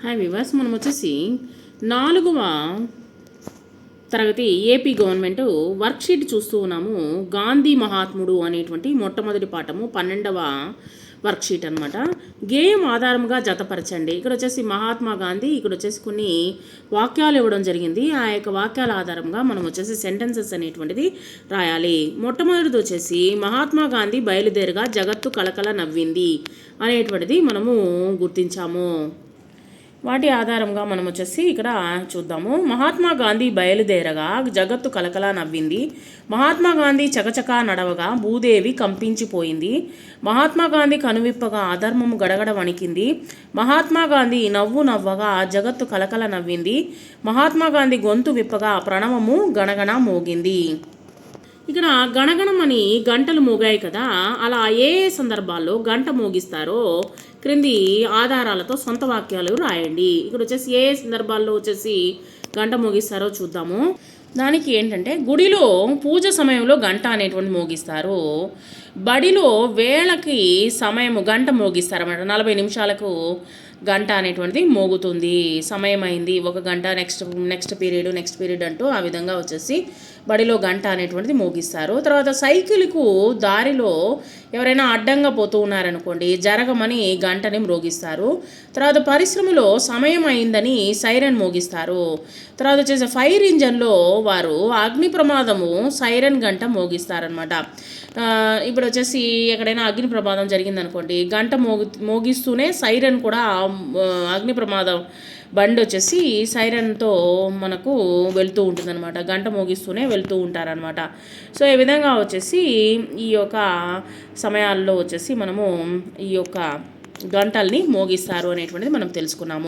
Hi viewers మనం వచ్చేసి నాలుగవ తరగతి ఏపీ గవర్నమెంట్ వర్క్షీట్ చూస్తూ ఉన్నాము. గాంధీ మహాత్ముడు అనేటువంటి మొట్టమొదటి పాఠము పన్నెండవ వర్క్షీట్ అనమాట గేయం ఆధారంగా జతపరచండి. ఇక్కడ వచ్చేసి మహాత్మా గాంధీ ఇక్కడ వచ్చేసి కొన్ని వాక్యాలు ఇవ్వడం జరిగింది. ఆ యొక్క వాక్యాల ఆధారంగా మనం వచ్చేసి సెంటెన్సెస్ అనేటువంటిది రాయాలి. మొట్టమొదటిది వచ్చేసి మహాత్మా గాంధీ బయలుదేరగా జగత్తు కలకల నవ్వింది అనేటువంటిది మనము గుర్తించాము. వాటి ఆధారంగా మనం వచ్చేసి ఇక్కడ చూద్దాము. మహాత్మా గాంధీ బయలుదేరగా జగత్తు కలకలా నవ్వింది. మహాత్మా గాంధీ చకచకా నడవగా భూదేవి కంపించిపోయింది. మహాత్మా గాంధీ కనువిప్పగా అధర్మము గడగడ వణికింది. మహాత్మా గాంధీ నవ్వు నవ్వగా జగత్తు కలకల నవ్వింది. మహాత్మా గాంధీ గొంతు విప్పగా ప్రణవము గణగణ మోగింది. ఇక్కడ గణగణమని అని గంటలు మోగాయి కదా. అలా ఏ సందర్భాల్లో గంట మోగిస్తారో క్రింది ఆధారాలతో సొంత వాక్యాలు రాయండి. ఇక్కడ వచ్చేసి ఏ ఏ సందర్భాల్లో వచ్చేసి గంట మోగిస్తారో చూద్దాము. దానికి ఏంటంటే గుడిలో పూజ సమయంలో గంట అనేటువంటి మోగిస్తారు. బడిలో వేళకి సమయము గంట మోగిస్తారు అన్నమాట నలభై నిమిషాలకు గంట అనేటువంటిది మోగుతుంది. సమయం అయింది ఒక గంట next next period next period అంటూ ఆ విధంగా వచ్చేసి బడిలో గంట అనేటువంటిది మోగిస్తారు. తర్వాత సైకిల్కు దారిలో ఎవరైనా అడ్డంగా పోతూ ఉన్నారనుకోండి జరగమని గంటని మ్రోగిస్తారు తర్వాత పరిశ్రమలో సమయం అయిందని సైరన్ మోగిస్తారు. తర్వాత వచ్చేసి ఫైర్ ఇంజన్లో వారు అగ్ని ప్రమాదము సైరన్ గంట మోగిస్తారనమాట ఇప్పుడు వచ్చేసి ఎక్కడైనా అగ్ని ప్రమాదం జరిగిందనుకోండి గంట మోగి మోగిస్తూనే సైరన్ కూడా అగ్ని ప్రమాదం బండి వచ్చేసి సైరన్తో మనకు వెళ్తూ ఉంటుందన్నమాట. గంట మోగిస్తూనే వెళ్తూ ఉంటారనమాట సో ఈ విధంగా వచ్చేసి ఈ యొక్క సమయాల్లో వచ్చేసి మనము ఈ యొక్క గంటల్ని మోగిస్తారు అనేటువంటిది మనం తెలుసుకున్నాము.